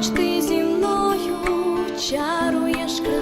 Хоч ти зі мною чаруєш край.